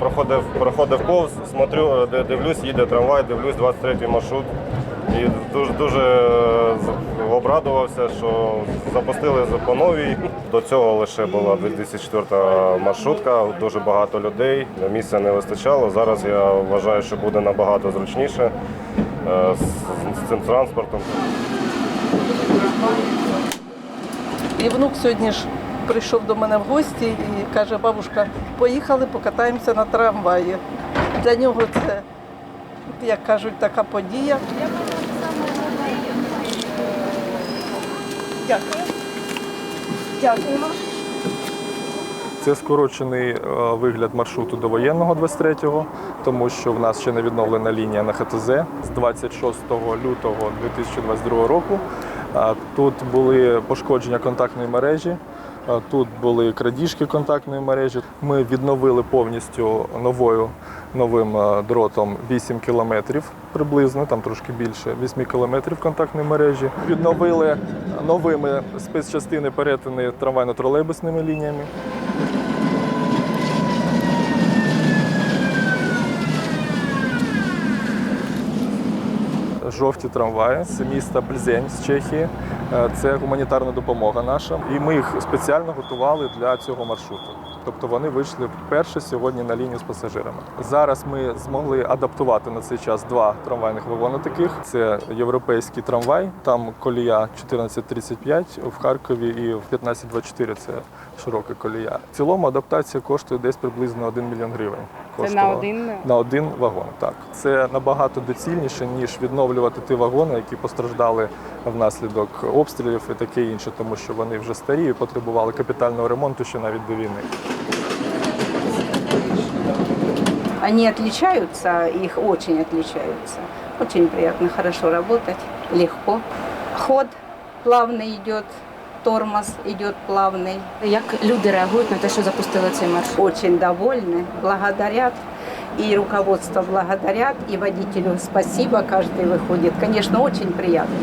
проходив, проходив повз, смотрю, е, дивлюсь, їде трамвай, дивлюсь 23-й маршрут. І дуже дуже е, обрадувався, що запустили по новій. До цього лише була 2004 маршрутка, дуже багато людей, місця не вистачало. Зараз я вважаю, що буде набагато зручніше е, з цим транспортом. І внук сьогодні ж прийшов до мене в гості і каже, бабушка, поїхали, покатаємося на трамваї. Для нього це, як кажуть, така подія. Дякую. Дякуємо. Це скорочений е, вигляд маршруту до воєнного 23-го, тому що в нас ще не відновлена лінія на ХТЗ з 26 лютого 2022 року. Тут були пошкодження контактної мережі, тут були крадіжки контактної мережі. Ми відновили повністю новою новим е, дротом 8 кілометрів приблизно, там трошки більше 8 кілометрів контактної мережі. Відновили новими спецчастини перетини трамвайно-тролейбусними лініями. Жовті трамваї з міста Пльзень з Чехії. Е, Це гуманітарна допомога наша. І ми їх спеціально готували для цього маршруту. Тобто вони вийшли вперше сьогодні на лінію з пасажирами. Зараз ми змогли адаптувати на цей час два трамвайних вагони таких. Це європейський трамвай, там колія 1435 в Харкові і в 1524 це широка колія. В цілому адаптація коштує десь приблизно 1 мільйон гривень. Це на один На один вагон, так. Це набагато доцільніше, ніж відновлювати ті вагони, які постраждали внаслідок обстрілів і таке інше, тому що вони вже старі і потребували капітального ремонту ще навіть до війни. Они отличаются, их очень отличаются. Очень приятно, хорошо работать, легко. Ход плавный идет, тормоз идет плавный. Як люди реагують на те, що запустили цей маршрут? Очень довольны, благодарят. И руководство благодарят, и водителю спасибо, каждый выходит. Конечно, очень приятно.